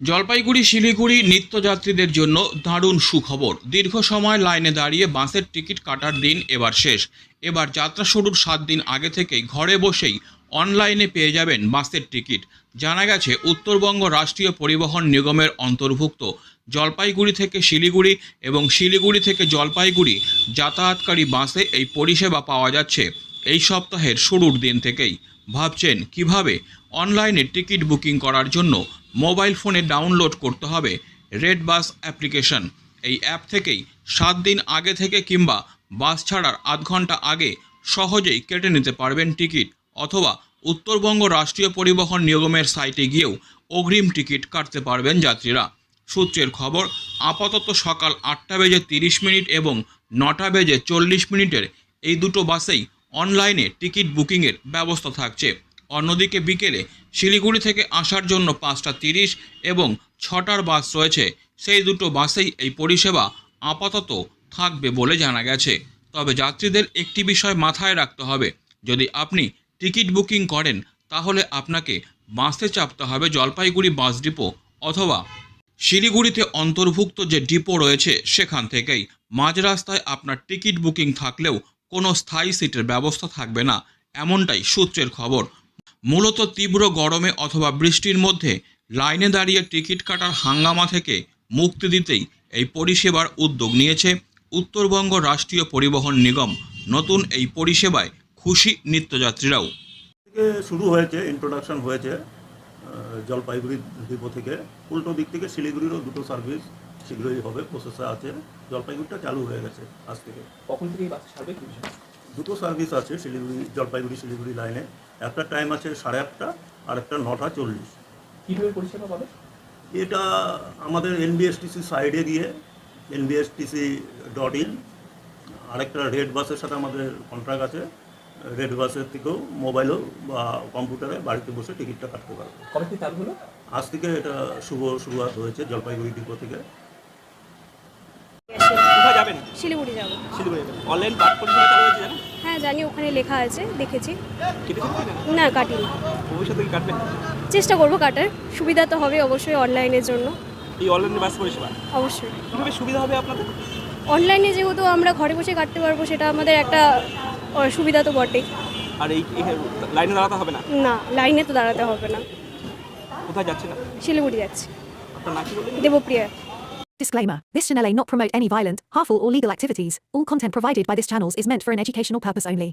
জলপাইগুড়ি, শিলিগুড়ি নিত্যযাত্রীদের জন্য দারুণ সুখবর। দীর্ঘ সময় লাইনে দাঁড়িয়ে বাসের টিকিট কাটার দিন এবার শেষ। এবার যাত্রা শুরুর সাত দিন আগে থেকেই ঘরে বসেই অনলাইনে পেয়ে যাবেন বাসের টিকিট। জানা গেছে, উত্তরবঙ্গ রাষ্ট্রীয় পরিবহন নিগমের অন্তর্ভুক্ত জলপাইগুড়ি থেকে শিলিগুড়ি এবং শিলিগুড়ি থেকে জলপাইগুড়ি যাতায়াতকারী বাসে এই পরিষেবা পাওয়া যাচ্ছে। এই সপ্তাহের শুরুর দিন থেকেই ভাবছেন কীভাবে অনলাইনে টিকিট বুকিং করার জন্য মোবাইল ফোনে ডাউনলোড করতে হবে রেড বাস অ্যাপ্লিকেশন। এই অ্যাপ থেকেই সাত দিন আগে থেকে কিংবা বাস ছাড়ার আধ ঘণ্টা আগে সহজেই কেটে নিতে পারবেন টিকিট অথবা উত্তরবঙ্গ রাষ্ট্রীয় পরিবহন নিগমের সাইটে গিয়েও অগ্রিম টিকিট কাটতে পারবেন যাত্রীরা। সূত্রের খবর, আপাতত সকাল আটটা বেজে তিরিশ মিনিট এবং নটা বেজে চল্লিশ মিনিটের এই দুটো বাসেই অনলাইনে টিকিট বুকিংয়ের ব্যবস্থা থাকছে। অন্যদিকে বিকেলে শিলিগুড়ি থেকে আসার জন্য পাঁচটা তিরিশ এবং ছটার বাস রয়েছে। সেই দুটো বাসেই এই পরিষেবা আপাতত থাকবে বলে জানা গেছে। তবে যাত্রীদের একটি বিষয় মাথায় রাখতে হবে। যদি আপনি টিকিট বুকিং করেন, তাহলে আপনাকে বাসে চাপতে হবে জলপাইগুড়ি বাস ডিপো অথবা শিলিগুড়িতে অন্তর্ভুক্ত যে ডিপো রয়েছে, সেখান থেকেই। মাঝ রাস্তায় আপনার টিকিট বুকিং থাকলেও কোনো স্থায়ী সিটের ব্যবস্থা থাকবে না, এমনটাই সূত্রের খবর। মূলত তীব্র গরমে অথবা বৃষ্টির মধ্যে লাইনে দাঁড়িয়ে টিকিট কাটার হাঙ্গামা থেকে মুক্তি দিতেই এই পরিষেবার উদ্যোগ নিয়েছে উত্তরবঙ্গ রাষ্ট্রীয় পরিবহন নিগম। নতুন এই পরিষেবায় খুশি নিত্যযাত্রীরাও। শুরু হয়েছে ইন্ট্রোডাকশন হয়েছে। জলপাইগুড়ি ডিপো থেকে। উল্টো দিক থেকে শিলিগুড়িরও দুটো সার্ভিস শীঘ্রই হবে প্রসেসে আছে। জলপাইগুড়িটা চালু হয়ে গেছে আজ থেকে। কখন থেকে এই বাস ছাড়বে কি দুটো সার্ভিস আছে শিলিগুড়ি জলপাইগুড়ি শিলিগুড়ি লাইনে একটা টাইম আছে সাড়ে আটটা আর একটা নটা চল্লিশ। কীভাবে পরিষেবা পাবে? এটা আমাদের এনবিএসটিসি সাইডে গিয়ে এনবিএসটিসি ডট ইন আরেকটা রেড বাসের সাথে আমাদের কন্ট্রাক্ট আছে। রেড বাসের থেকেও মোবাইলও বা কম্পিউটারে বাড়িতে বসে টিকিটটা কাটতে পারবে। কবে থেকে চালু হলো? আজ থেকে এটা শুভ শুরুয়াত হয়েছে জলপাইগুড়ি ডিপো থেকে। কোথায় যাবেন? শিলিগুড়ি যাব। শিলিগুড়ি যাবেন। অনলাইন বাস পরিষেবা চালু হয়েছে জানেন? হ্যাঁ জানি ওখানে লেখা আছে দেখেছি। না? না কাটিনি। ভবিষ্যতে কি কাটবেন? চেষ্টা করব কাটার। সুবিধা তো হবে অবশ্যই অনলাইনের জন্য। এই অনলাইন বাস পরিষেবা? অবশ্যই। কীভাবে সুবিধা হবে আপনাদের? অনলাইনে যেহেতু আমরা ঘরে বসে কাটতে পারব সেটা আমাদের একটা আহ, সুবিধা তো বটেই আর এই এই লাইনে দাঁড়াতে হবে না না লাইনে তো দাঁড়াতে হবে না কোথায় যাচ্ছেন আপনি? শিলিগুড়ি যাচ্ছি আপনার নাকি বললেন Debapriya Disclaimer This channel may not promote any violent, harmful, or legal activities. All content provided by this channel is meant for an educational purpose only.